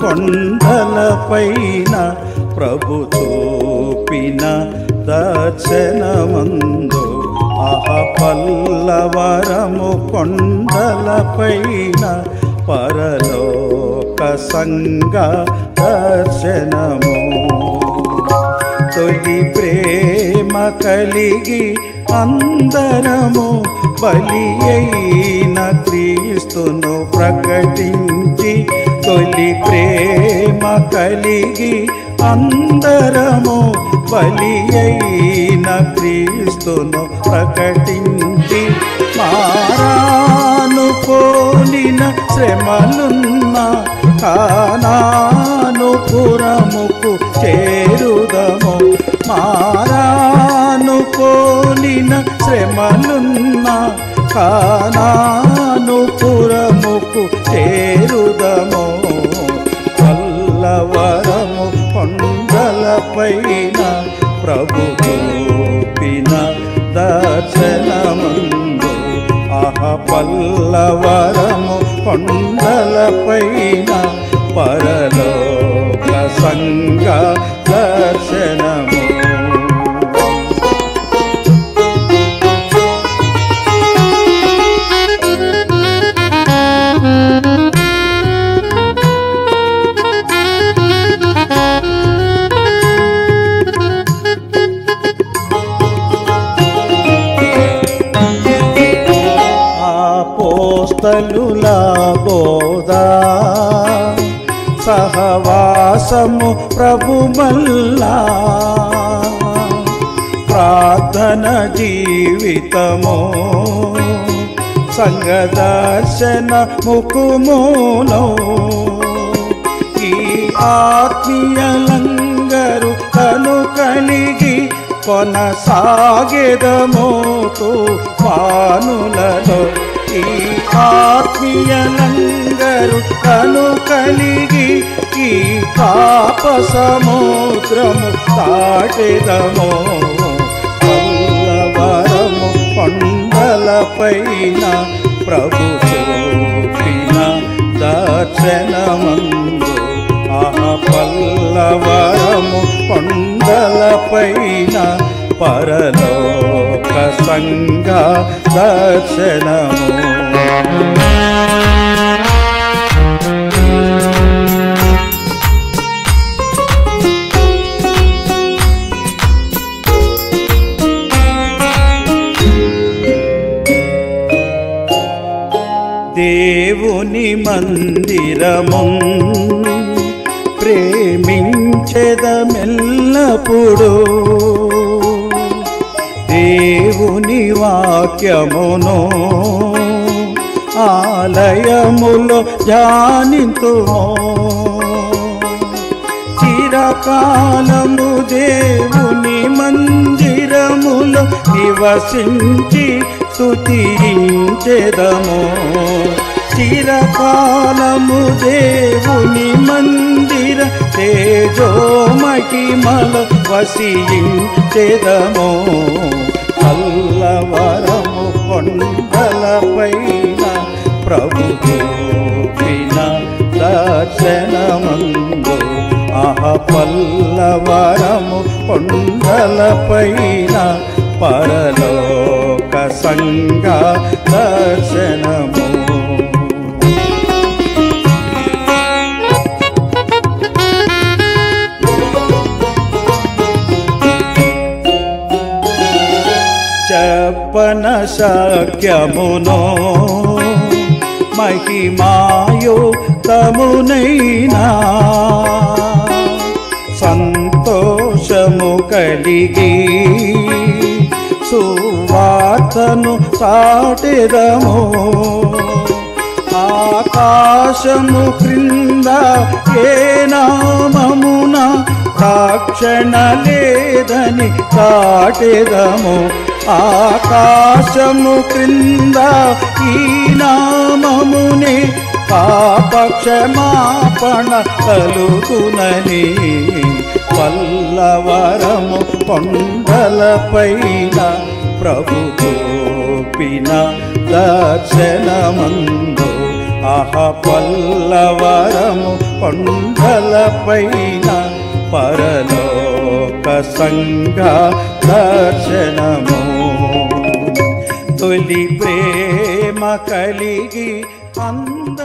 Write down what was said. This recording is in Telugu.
కొండలపైన ప్రభు చూపిన దర్శనమందు పల్లవరము కొండలపైన పరలోక సంగ దర్శనము. తొలి ప్రేమ కలిగి అందరము బలి అయిన క్రీస్తును ప్రకటించి తొలి ప్రేమ కలిగి అందరము బలి అయిన క్రీస్తును ప్రకటించి మారాను పోలిన శ్రమలున్న కానాను పురముకు చేరుదము. మారాను పోలిన శ్రమలున్న కానాను పురముకు చేరుదము. పల్లవరము కొండలపైన ప్రభు చూపిన దర్శనమందు. ఆహ పల్లవరము కొండలపైన పరలోక సంగ దర్శనము. ఆపోస్తలుల బోధ. సహవాసము ప్రభు మల్లా. ప్రార్థన జీవితము. సంగదర్శన ముకుమూలం ఈ ఆత్మీయలంగరు కను కలిగి కొనసాగెదము పానులలో ఈ ఆత్మీయలందరూ తను కలిగి ఈ పాప సముద్రము దాటెదము పల్లవరము కొండలపైన ప్రభు చూపిన దర్శనమందు. ఆ పల్లవరము కొండలపైన పరలోక సంగ దర్శనము. దేవుని మందిరము ప్రేమించెదమెల్లప్పుడు దేవుని వాక్యమును ఆలయములో ధ్యానింతుము. చిరకాలము దేవుని మందిరములో నివసించి స్తుతించెదము. చిరకాలము దేవుని మందిర తేజో మహిమల వసించెదము. అల్లవరము కొండలపైన ప్రభు చూపిన దర్శనమందు. ఆహ పల్లవరము కొండలపైన పరలోక సంగ దర్శనము. కల్పన శక్యమునో. మహిమాయో తమునైనా. సంతోషము కలిగి సువార్తను సాటెదము ఆకాశము క్రింద ఏ నామమున రక్షణ లేదని కాటెదము ఆకాశము క్రింద ఈ నామముని పాపక్షమాపణ కలుగునని పల్లవరము కొండలపైన ప్రభు గోపిన దర్శనమందు. ఆహ పల్లవరము కొండలపైన పరలోక సంఘ దర్శనము. తొలి ప్రేమ కలిగి అంద